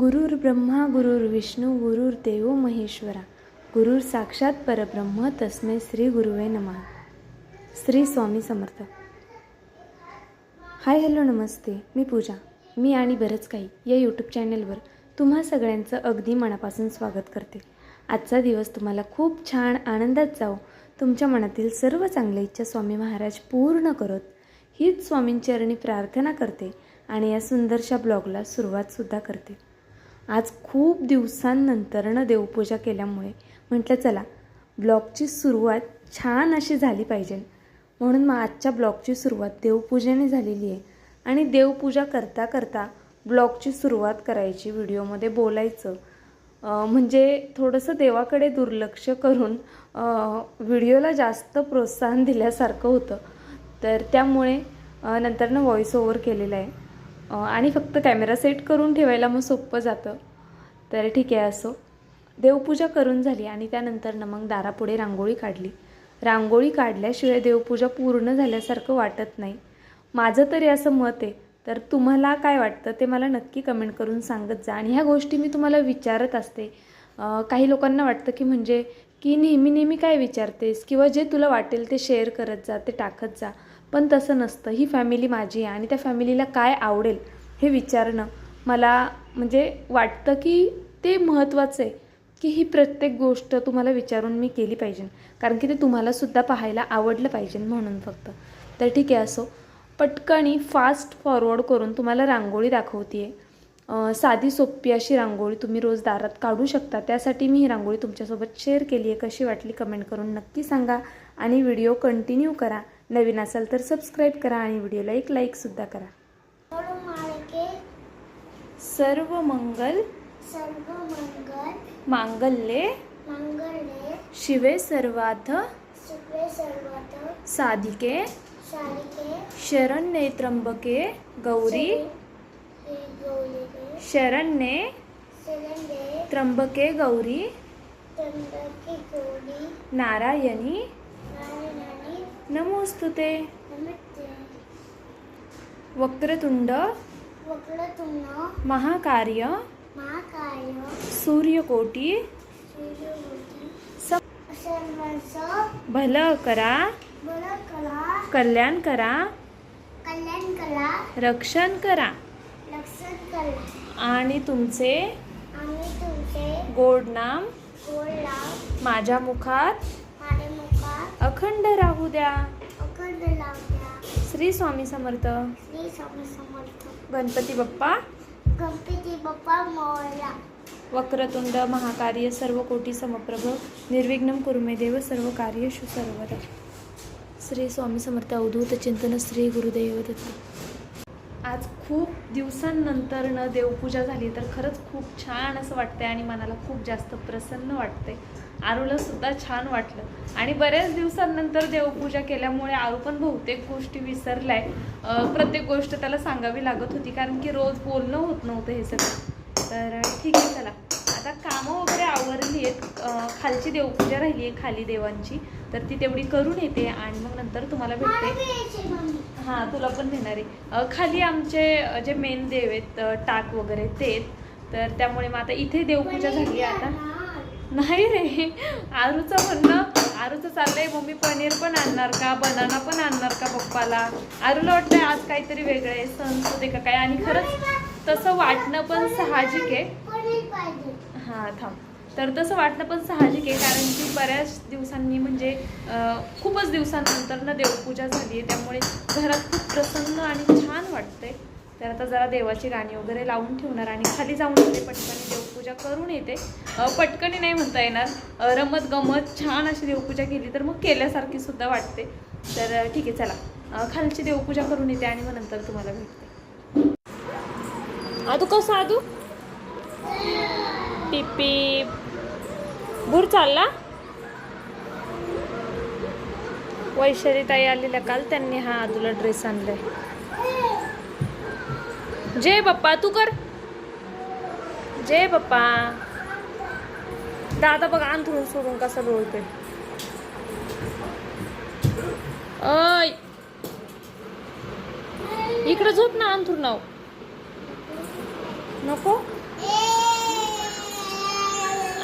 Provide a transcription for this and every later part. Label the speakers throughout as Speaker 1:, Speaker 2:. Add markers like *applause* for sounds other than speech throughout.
Speaker 1: गुरुर् ब्रह्मा गुरुर्विष्णू गुरुर्देव महेश्वरा. गुरुर साक्षात परब्रह्म तस्मै श्री गुरुवे नमः. श्री स्वामी समर्थ. हाय हॅलो नमस्ते. मी पूजा. मी आणि बरंच काही या यूट्यूब चॅनलवर तुम्हा सगळ्यांचं अगदी मनापासून स्वागत करते. आजचा दिवस तुम्हाला खूप छान आनंदात जाओ तुमच्या मनातील सर्व चांगल्या इच्छा स्वामी महाराज पूर्ण करत हीच स्वामींचरणी प्रार्थना करते आणि या सुंदरशा ब्लॉगला सुरुवातसुद्धा करते. आज खूप दिवसांनंतरनं देवपूजा केल्यामुळे. म्हटलं चला ब्लॉगची सुरुवात छान अशी झाली पाहिजे. म्हणून मग आजच्या ब्लॉगची सुरुवात देवपूजेने झालेली आहे. आणि देवपूजा करता करता ब्लॉगची सुरुवात करायची व्हिडिओमध्ये बोलायचं. म्हणजे थोडंसं देवाकडे दुर्लक्ष करून व्हिडिओला जास्त प्रोत्साहन दिल्यासारखं होतं. तर त्यामुळे नंतरनं व्हॉइस ओव्हर केलेलं आहे. आणि फक्त कॅमेरा सेट करून ठेवायला मग सोपं जातं. तर ठीक आहे असो. देवपूजा करून झाली आणि त्यानंतरनं मग दारापुढे रांगोळी काढली. रांगोळी काढल्याशिवाय देवपूजा पूर्ण झाल्यासारखं वाटत नाही. माझं तरी असं मत आहे. तर तुम्हाला काय वाटतं ते मला नक्की कमेंट करून सांगत जा. आणि ह्या गोष्टी मी तुम्हाला विचारत असते. काही लोकांना वाटतं की म्हणजे की नेहमी नेहमी काय विचारतेस? किंवा जे तुला वाटेल ते शेअर करत जा ते टाकत जा. पण तसं नसतं. ही फॅमिली माझी आहे आणि त्या फॅमिलीला काय आवडेल हे विचारणं मला म्हणजे वाटतं की ते महत्त्वाचं आहे की ही प्रत्येक गोष्ट तुम्हाला विचारून मी केली पाहिजे. कारण की ते तुम्हालासुद्धा पाहायला आवडलं पाहिजे म्हणून फक्त. तर ठीक आहे असो. पटकणी फास्ट फॉरवर्ड करून तुम्हाला रांगोळी दाखवते आहे साधी सोपी अशी रांगोळी तुम्ही रोज दारात काढू शकता. त्यासाठी मी ही रांगोळी तुमच्यासोबत शेअर केली आहे कशी वाटली कमेंट करून नक्की सांगा आणि व्हिडिओ कंटिन्यू करा. नवीन असाल तर सबस्क्राईब करा आणि व्हिडिओला एक लाईकसुद्धा करा.
Speaker 2: सर्व
Speaker 1: मंगल
Speaker 2: सर्व मंगल
Speaker 1: मांगल्ये
Speaker 2: मंगळे
Speaker 1: शिवे सर्वार्थ
Speaker 2: शिवे सर्वात
Speaker 1: साधिके
Speaker 2: शालिके
Speaker 1: शरण्ये त्र्यंबके गौरी शरण्ये त्र्यंबके गौरी नारायणी
Speaker 2: नमस्ते.
Speaker 1: वक्रतुंड
Speaker 2: वक्रतुंड.
Speaker 1: महाकार्य सूर्यकोटी भल करा कल्याण करा रक्षण करा आणि तुमचे गोड नाम माझ्या मुखात
Speaker 2: माझे मुखात
Speaker 1: अखंड राहू द्या.
Speaker 2: अखंड
Speaker 1: श्री स्वामी समर्थ.
Speaker 2: श्री स्वामी समर्थ.
Speaker 1: गणपती बाप्पा.
Speaker 2: गणपती बाप्पा मोरला
Speaker 1: वक्रतुंड महाकार्य सर्व कोटी समप्रभ. निर्विघ्न कुर्मे देव सर्व कार्यशु सर्वदा श्री स्वामी समर्थ अवधूत चिंतन श्री गुरुदेव दत्त. आज खूप दिवसांनंतर न देवपूजा झाली तर खरंच खूप छान असं वाटतंय आणि मनाला खूप जास्त प्रसन्न वाटतंय. आरूला सुद्धा छान वाटलं. आणि बऱ्याच दिवसांनंतर देवपूजा केल्यामुळे आरू पण बहुतेक गोष्टी विसरलाय. प्रत्येक गोष्ट त्याला सांगावी लागत होती कारण की रोज बोलणं होत नव्हतं हे सगळं. तर ठीक आहे चला. आता कामं वगैरे आवरली आहेत. खालची देवपूजा राहिली आहे खाली देवांची. तर ती तेवढी करून येते आणि मग नंतर तुम्हाला भेटते. हां तुला पण नेणार आहे. खाली आमचे जे मेन देव आहेत टाक वगैरे ते. तर त्यामुळे मग आता इथे देवपूजा झाली आहे आता. नाही रे. आरूचं म्हणणं आरूचं चाललंय मम्मी पनीर पण आणणार का? बनाना पण आणणार का पप्पाला? आरूला वाटतंय आज काहीतरी वेगळं आहे सण होते का काय. आणि खरंच तसं वाटणं पण साहजिक आहे. हां थांब. तर तसं वाटणं पण साहजिक आहे कारण की बऱ्याच दिवसांनी म्हणजे खूपच दिवसांनंतर ना देवपूजा झाली आहे. त्यामुळे घरात खूप प्रसन्न आणि छान वाटतंय. तर आता जरा देवाची गाणी वगैरे लावून ठेवणार आणि खाली जाऊन येते पटकनी देवपूजा करून येते. पटकनी नाही म्हणता येणार. रमत गमत छान अशी देवपूजा केली तर मग केल्यासारखी सुद्धा वाटते. तर ठीक आहे चला. खालची देवपूजा करून येते आणि मग नंतर तुम्हाला भेटते. आदू कसं आदू? पिपी भूर चालला? वैशाली ताई आलेल्या काल त्यांनी हा आदूला ड्रेस आणलाय. जय बाप्पा तू कर. जय बाप्पा. दादा बघ अंथरून सोडून कसा लोळतोय अय इकडे झोप ना अंथरून नाव नको.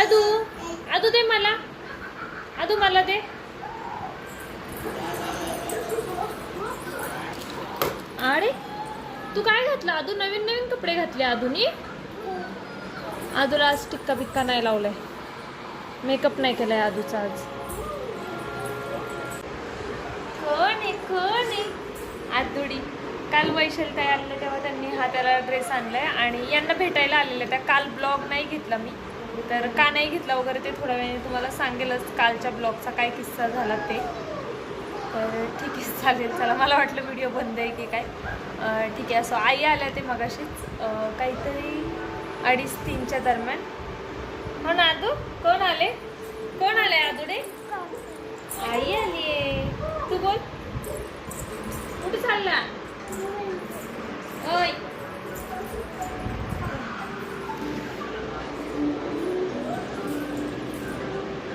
Speaker 1: आदू आदू दे मला. आदू मला दे. अरे. तू काय घातलं? अजून नवीन नवीन कपडे घातले अजूनही आदूला आज टिक्का बिक्का नाही लावलाय. मेकअप नाही केलाय आदूचा आज. कोण कोण आदुडी. काल वैशाली ताई आणलं तेव्हा त्यांनी हा त्याला ड्रेस आणलाय आणि यांना भेटायला आलेल्या त्या काल ब्लॉग नाही घेतला मी. तर का नाही घेतला वगैरे ते थोड्या वेळाने तुम्हाला सांगेलच. कालच्या ब्लॉगचा काय किस्सा झाला ते. तर ठीक आहे चालेल. चला मला वाटलं व्हिडिओ बंद आहे की काय. ठीक आहे असं आई आल्या ते मगाशीच. काहीतरी अडीच तीनच्या दरम्यान. हो ना आदू? कोण आले? कोण आले आदुडे? आई आली तू बोल. कुठे चालला? ओय.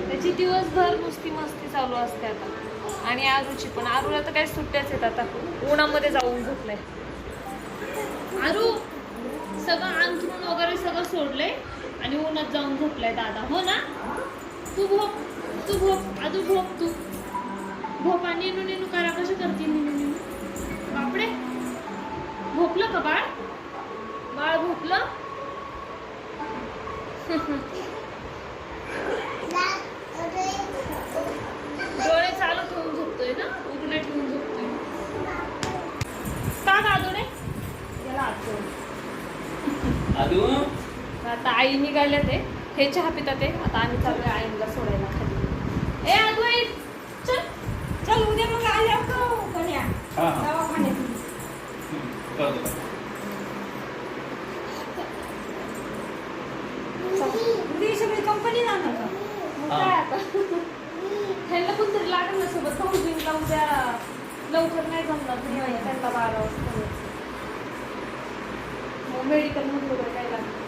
Speaker 1: त्याची दिवसभर नुसती मस्ती चालू असते आता. आणि आरूची पण. आरूला तर काय सुट्ट्याच आहेत आता. उन्हामध्ये जाऊन झोपलंय. आरू सगळं अंथरून वगैरे सगळं सोडलंय आणि उन्हात जाऊन झोपलाय दादा. हो ना? तू भोप तू भोप आजू भोप तू. भोप आणि नेनू निनू करा कशी करते नेनू नेनू? बापडे. भोपलं का बाळ? बाळ भोपलं *laughs* डोळे चालू ठेवून झोपतोय ना उघडे ठेवून झोपतोय का दादू रे याला हात जोड.
Speaker 3: आदू
Speaker 1: आता आई निघाल्या ते. हे चहा पितात ते. आता आम्ही चाललोय आईला सोडायला खाली. ए आदू आई चल.
Speaker 4: चल उद्या मग
Speaker 3: हा हा. कळतो
Speaker 4: उद्या सगळी कंपनी जाणार का?
Speaker 1: मग काय आता? ह्यांना पण तरी लागेल ना सोबत. भाऊजींना उद्या लवकर नाही जमणार. त्यांना बारा वाजता. मेडिकलमध्ये काय लागलं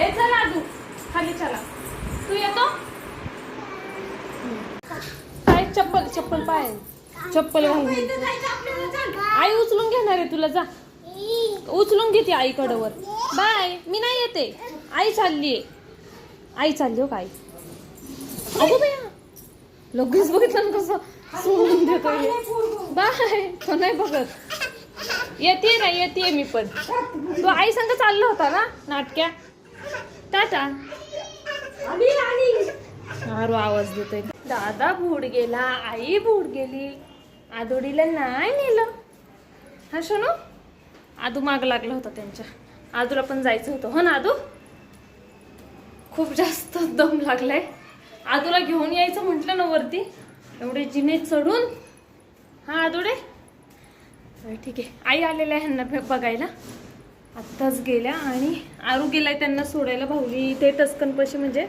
Speaker 1: ए चला आजू खाली चला. तू येतो? काय चप्पल चप्पल पाय. चप्पल घालून. आई उचलून घेणार आहे तुला जा. उचलून घेते आईकडं वर बाय मी नाही येते. आई चालली आई चालली हो का आई? अगो बया लगेच बघितलं ना कसं सोडून देतोय. बाय तो नाही बघत. येते ना येते मी पण. तो आई संग चालला होता ना नाटक्या? टाटा. मारू आवाज देतोय. दादा भूड गेला आई भूड गेली. आदोडीला नाही नेलं. हा शोनो? आदू माग लागला होता त्यांच्या. आदूला पण जायचं होतं. हो ना आदू? खूप जास्त दम लागलाय. आदूला घेऊन यायचं म्हटलं ना वरती. एवढे जिने चढून. हा आदुडे? ठीक आहे. आई आलेल्या ह्यांना बघायला. आत्ताच गेल्या आणि आरू आहे त्यांना सोडायला. भाऊली इथे टस्कनपाशी म्हणजे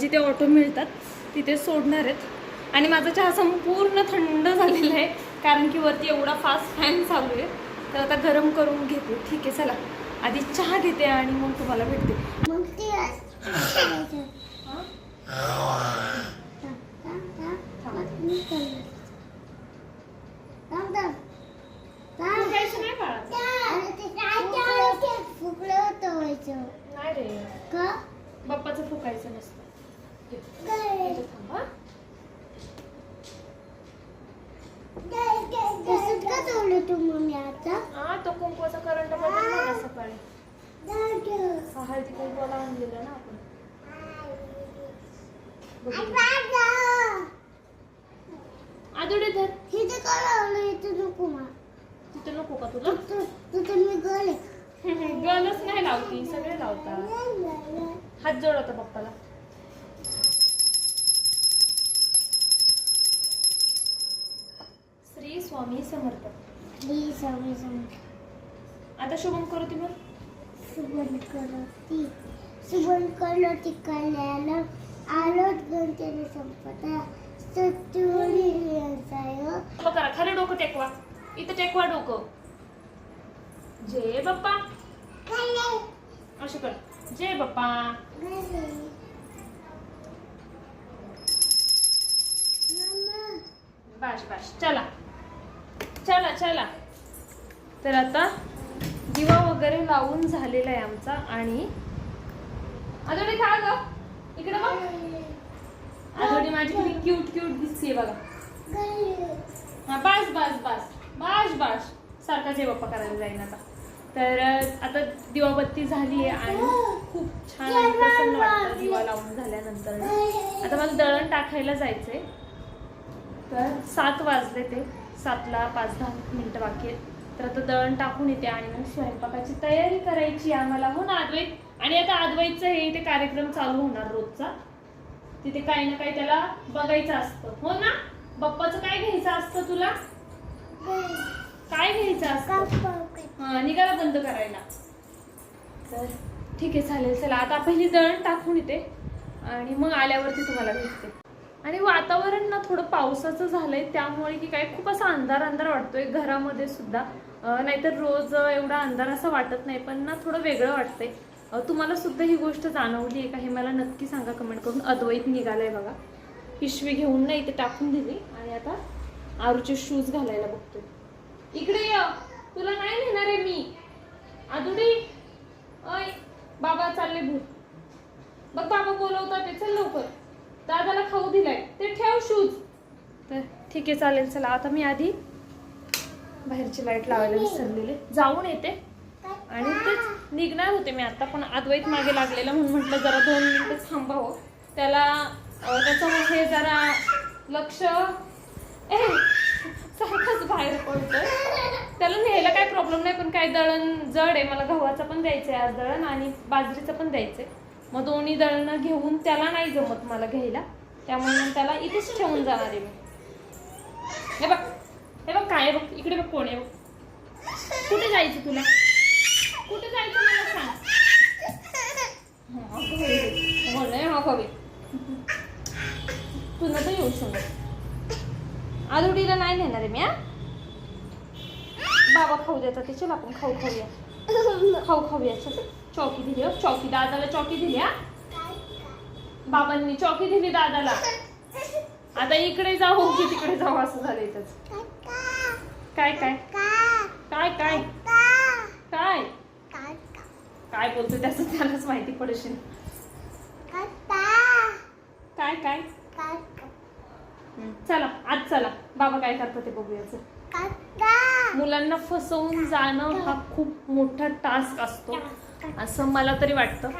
Speaker 1: जिथे ऑटो मिळतात तिथे सोडणार आहेत. आणि माझा चहा संपूर्ण थंड झालेला आहे कारण की वरती एवढा फास्ट फॅन चालू आहे. तर आता गरम करून घेते. ठीक आहे चला. आधी चहा घेते आणि मग तुम्हाला भेटते
Speaker 2: मग ते असं. थांब, थांब, मी करणार. थांब, थांब. थांब.
Speaker 1: जायचं नाही बाळा
Speaker 2: अरे ते काय ते फुगलं होतं व्हायचं.
Speaker 1: नाही रे
Speaker 2: का?
Speaker 1: बाप्पाचं फुकायचं नसतं
Speaker 2: काय?
Speaker 1: इथं थांब, हा.
Speaker 2: तसंच का ठेवलं तू मम्मी आता?
Speaker 1: हा तो कुंकवाचा करंट बदलला ना सकाळी
Speaker 2: दादू.
Speaker 1: हा हळदी कुंकवाला आणलेला ना आपण बघू.
Speaker 2: दादा.
Speaker 1: आदुडे धर
Speaker 2: इथं का लावलं? इथं नको मा.
Speaker 1: तिथे नको का तुला
Speaker 2: तू- तू तर मी girl आहे.
Speaker 1: गलच नाही लावती सगळे लावतात हात जोड पप्पाला श्री स्वामी समर्थ
Speaker 2: Please, स्वामी समर्थ.
Speaker 1: आता शुभम करू ती बरं
Speaker 2: सुबन करती सुबन करती कल्याण आलोट गणतेने संपदा सत्तुरी यांचाय
Speaker 1: उभं करा खाली डोकं टेकवा. इथं टेकवा डोकं. जय बाप्पा. असं कर. जय बाप्पा. बाश बाश. चला. चला चला. तर आता दिवा वगैरे लावून झालेला आहे आमचा आणि अजून खा ग. इकडे बघ. आजोडी माझी किती क्यूट क्यूट दिसते बघा. हा बास बास बास. बास बास. सारखाच आहे बाप्पा करायला जाईन आता. तर आता दिवाबत्ती झाली आहे आणि खूप छान आणि प्रसन्न वाटतं. दिवा लावून झाल्यानंतर. आता मला दळण टाकायला जायचंय. तर सात वाजले ते. सातला पाच दहा मिनटं बाकी आहेत. तर आता दळण टाकून येते आणि मग स्वयंपाकाची तयारी करायची आहे आम्हाला. हो ना अद्वैत आणि आता अद्वैतचं हे इथे कार्यक्रम चालू होणार रोजचा. तिथे काही ना काही त्याला बघायचं असतं. हो ना? बाप्पाचं काय घ्यायचं असतं तुला? काय घ्यायचं असतं? हा निघाला बंद करायला. तर ठीक आहे चालेल चला. आता पहिली दळण टाकून येते. आणि मग आल्यावरती तुम्हाला भेटते. आणि वातावरण ना थोडं पावसाचं झालंय त्यामुळे की काय खूप असा अंधार अंधार वाटतोय घरामध्ये सुद्धा. नाहीतर रोज एवढा अंधार असं वाटत नाही पण ना थोडं वेगळं वाटतंय. तुम्हाला सुद्धा ही गोष्ट जाणवली आहे का? हे मला नक्की सांगा कमेंट करून. अद्वैत निघालाय बघा. पिशवी घेऊन ना इथे टाकून दिली आणि आता आरूचे शूज घालायला बघतोय. इकडे ये. तुला नाही नेणार आहे मी. आदुडी अय बाबा चालले भूत बघ बाबा बोलवतात ते. चल लवकर. दादाला खाऊ दिलाय. ते ठेव शूज तर ठीक आहे चालेल. चला आता मी आधी बाहेरची लाइट लावायला विसरलेले. जाऊन येते. आणि तेच निघणार होते मी आता पण अद्वैत मागे लागलेलं म्हणून म्हटलं जरा दोन मिनिटं थांबावं. त्याला त्याचं हे जरा लक्ष ए सारखंच बाहेर पडतोय. त्याला न्यायला काय प्रॉब्लेम नाही पण काय दळण जड आहे. मला गव्हाचं पण द्यायचं आहे आज दळण आणि बाजरीचं पण द्यायचं आहे मग दोन्ही दळणं घेऊन त्याला नाही जमत मला घ्यायला. त्यामुळे त्याला इथेच ठेवून जाणार आहे मी. हे बघ हे बघ काय बघ. इकडे बघ कोण आहे बघ. कुठे जायचं तुला? कुठे जायचं मला सांग. हा, बाई. हो हा कवी तुला तर येऊ शकत. आदुडीला नाही नेणार आहे मी हा? बाबा खाऊ देतात ते चल आपण खाऊ खाऊया. खाऊ खाऊया चल. चौकी दिली हो? चौकी दादाला चौकी दिली हा? बाबांनी चौकी दिली दादाला. आता इकडे जाऊ की तिकडे जाऊ असं झालं इथंच. काय काय? काय काय? काय? काय बोलतो त्याचं त्यालाच माहिती पडशील काय काय? चला आज चला. बाबा काय करतात ते बघूया चल मुलांना फसवून जाणं हा खूप मोठा टास्क असतो. असं मला तरी वाटतं.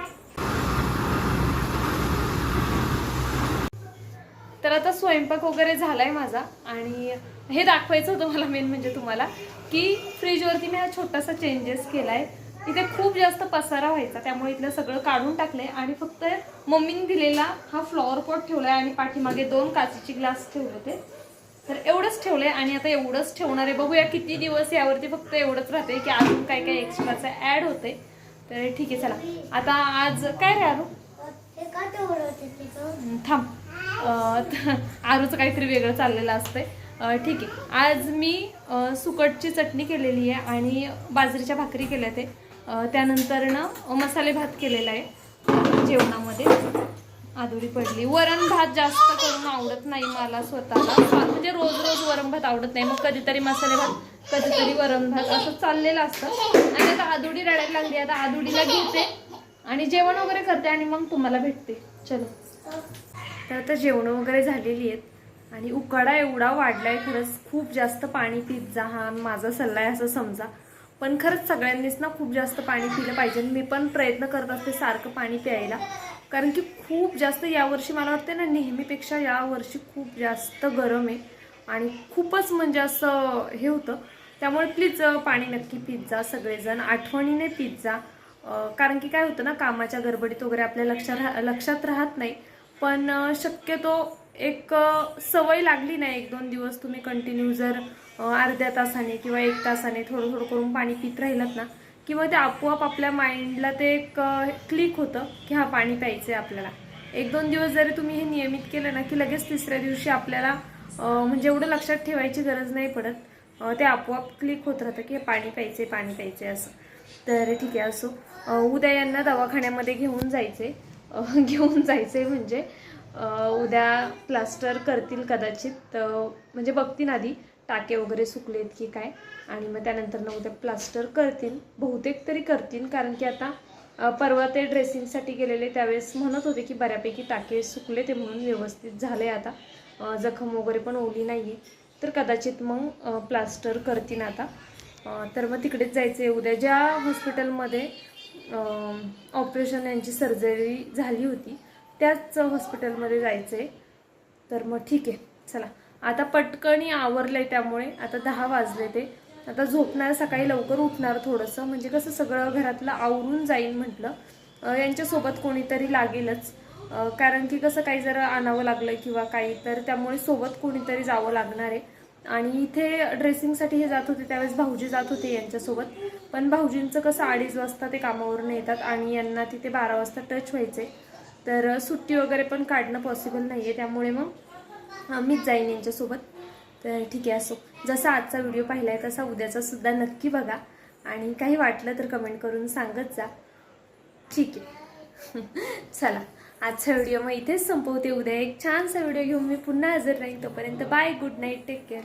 Speaker 1: तर आता स्वयंपाक वगैरे झालाय माझा आणि हे दाखवायचं होतं मला मेन म्हणजे तुम्हाला की फ्रीजवरती मी हा छोटासा चेंजेस केलाय. तिथे खूप जास्त पसारा व्हायचा त्यामुळे इथलं सगळं काढून टाकलंय आणि फक्त मम्मीने दिलेला हा फ्लॉवर पॉट ठेवलाय आणि पाठीमागे दोन काचेचे ग्लास ठेवले ते. तर एवढंच ठेवलंय आणि आता एवढंच ठेवणार आहे. बघूया किती दिवस यावरती फक्त एवढंच राहते की अजून काय काय एक्स्ट्राचं ऍड होते तर ठीक आहे चला. आता आज काय रे आरू? थांब. *laughs* आरूचं काहीतरी वेगळं चाललेलं असतंय. ठीक आहे. आज मी सुकटची चटणी केलेली आहे आणि बाजरीच्या भाकरी केल्या ते त्यानंतर ना मसाले भात केलेला आहे जेवणामध्ये. आदुरी पडली. वरण भात जास्त करून आवडत नाही मला स्वतःला. म्हणजे रोज रोज वरण भात आवडत नाही. मग कधीतरी मसाले भात कधीतरी वरण भात असं चाललेलं असतं. आणि आता आदुडी रडायला लागली. आता आदुडीला घेते आणि जेवण वगैरे करते आणि मग तुम्हाला भेटते. चलो. तर आता जेवण वगैरे झालेली आहेत. आणि उकाडा एवढा वाढलाय खरंच. खूप जास्त पाणी पित जा हा माझा सल्ला आहे असं समजा. पण खरंच सगळ्यांनीच ना खूप जास्त पाणी पिलं पाहिजे. मी पण प्रयत्न करत असते सारखं पाणी प्यायला. कारण की खूप जास्त यावर्षी मला वाटतं ना नेहमीपेक्षा यावर्षी खूप जास्त गरम आहे. आणि खूपच म्हणजे असं हे होतं. त्यामुळे प्लीज पाणी नक्की पित जा सगळेजण. आठवणीने पित जा. कारण की काय होतं ना कामाच्या गडबडीत वगैरे आपल्या लक्षात राह लक्षात राहत नाही. पण शक्यतो एक सवय लागली नाही एक दोन दिवस तुम्ही कंटिन्यू जर अर्ध्या तासाने किंवा एक तासाने थोडं थोडं करून पाणी पित राहिलात ना किंवा ते आपोआप आपल्या माइंडला ते एक क्लिक होतं की हा पाणी प्यायचं आहे आपल्याला. एक दोन दिवस जरी तुम्ही हे नियमित केलं ना की लगेच तिसऱ्या दिवशी आपल्याला म्हणजे एवढं लक्षात ठेवायची गरज नाही पडत. ते आपोआप क्लिक होत राहतं की हे पाणी प्यायचे पाणी प्यायचे असं. तर ठीक आहे असो. उद्या यांना दवाखान्यामध्ये घेऊन जायचे *laughs* घेऊन जायचे म्हणजे उद्या प्लास्टर करतील कदाचित. म्हणजे बघतील आधी. टाके वगैरे सुकलेत की काय? आणि मग त्यानंतर ना उद्या प्लास्टर करतील. बहुतेक तरी करतील कारण की आता परवा ते ड्रेसिंगसाठी गेलेले त्यावेळेस म्हणत होते की बऱ्यापैकी टाके सुकले ते म्हणून व्यवस्थित झाले आता. जखम वगैरे पण ओली नाही आहे तर कदाचित मग प्लास्टर करतील आता. तर मग तिकडेच जायचं आहे उद्या ज्या हॉस्पिटलमध्ये ऑपरेशन यांची सर्जरी झाली होती त्याच हॉस्पिटलमध्ये जायचं आहे तर मग ठीक आहे. चला. आता पटकणी आवरलं आहे त्यामुळे. आता दहा वाजले ते. आता झोपणार सकाळी लवकर उठणार थोडंसं. म्हणजे कसं सगळं घरातलं आवरून जाईल म्हटलं. यांच्यासोबत कोणीतरी लागेलच. कारण की कसं काही जर आणावं लागलं किंवा काही तर त्यामुळे सोबत कोणीतरी जावं लागणार आहे. आणि इथे ड्रेसिंगसाठी हे जात होते त्यावेळेस भाऊजी जात होते यांच्यासोबत. पण भाऊजींचं कसं अडीच वाजता ते कामावरून येतात आणि यांना तिथे बारा वाजता टच व्हायचे तर सुट्टी वगैरे पण काढणं पॉसिबल नाही आहे त्यामुळे मग मीच जाईन यांच्यासोबत. तर ठीक आहे असो. जसा आजचा व्हिडिओ पाहिला आहे तसा उद्याचा सुद्धा नक्की बघा. आणि काही वाटलं तर कमेंट करून सांगत जा. ठीक आहे. *laughs* चला आजचा व्हिडिओ मग इथेच संपवते. उद्या एक छानसा व्हिडिओ घेऊन मी पुन्हा हजर राहीन. तोपर्यंत bye good night take care.